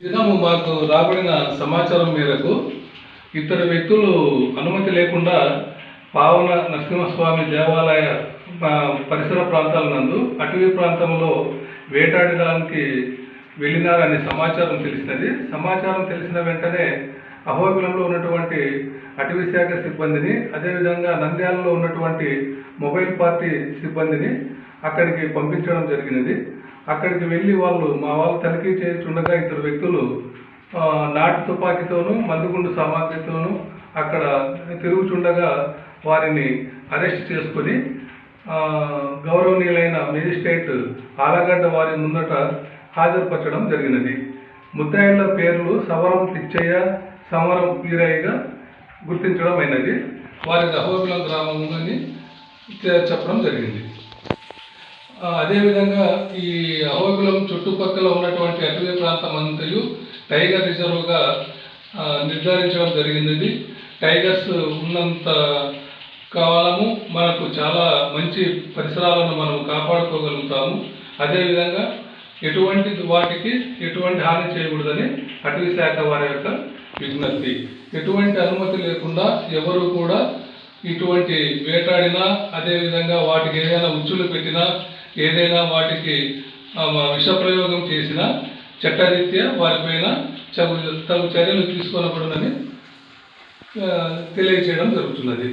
మాకు రాబడిన సమాచారం మేరకు ఇద్దరు వ్యక్తులు అనుమతి లేకుండా పావన నరసింహస్వామి దేవాలయ పరిసర ప్రాంతాల నందు అటవీ ప్రాంతంలో వేటాడడానికి వెళ్ళినారనే సమాచారం తెలిసినది. సమాచారం తెలిసిన వెంటనే అహోబిలంలో ఉన్నటువంటి అటవీ శాఖ సిబ్బందిని అదేవిధంగా నంద్యాలలో ఉన్నటువంటి మొబైల్ పార్టీ సిబ్బందిని అక్కడికి పంపించడం జరిగినది. అక్కడికి వెళ్ళి వాళ్ళు మా వాళ్ళు తనిఖీ చేస్తుండగా ఇద్దరు వ్యక్తులు నాటు తుపాకీతోనూ మందుగుండు సామాగ్రితోనూ అక్కడ తిరుగుచుండగా వారిని అరెస్ట్ చేసుకొని గౌరవనీయులైన మేజిస్ట్రేట్ ఆలగడ్డ వారి ముందట హాజరుపరచడం జరిగినది. ముద్దాయిల పేర్లు సవరం పిచ్చయ్య సమరం పీరయ్యగా గుర్తించడం అయినది వారి అహోబిలం గ్రామంలోని చెప్పడం జరిగింది. అదేవిధంగా ఈ అహోబిలం చుట్టుపక్కల ఉన్నటువంటి అటవీ ప్రాంతం అంతయు టైగర్ రిజర్వ్గా నిర్ధారించడం జరిగింది టైగర్స్ ఉన్నంత కాలము మనకు చాలా మంచి పరిసరాలను మనం కాపాడుకోగలుగుతాము. అదేవిధంగా ఎటువంటి వాటికి ఎటువంటి హాని చేయకూడదని అటవీ శాఖ వారి యొక్క విజ్ఞప్తి. ఎటువంటి అనుమతి లేకుండా ఎవరు కూడా ఇటువంటి వేటాడినా అదేవిధంగా వాటికి ఏదైనా ఉచ్చులు పెట్టినా ఏదైనా వాటికి విషప్రయోగం చేసినా చట్టరీత్యా వారిపైన చగు తగు చర్యలు తీసుకొనబడునని ఆ, తెలియజేయడం జరుగుతున్నది.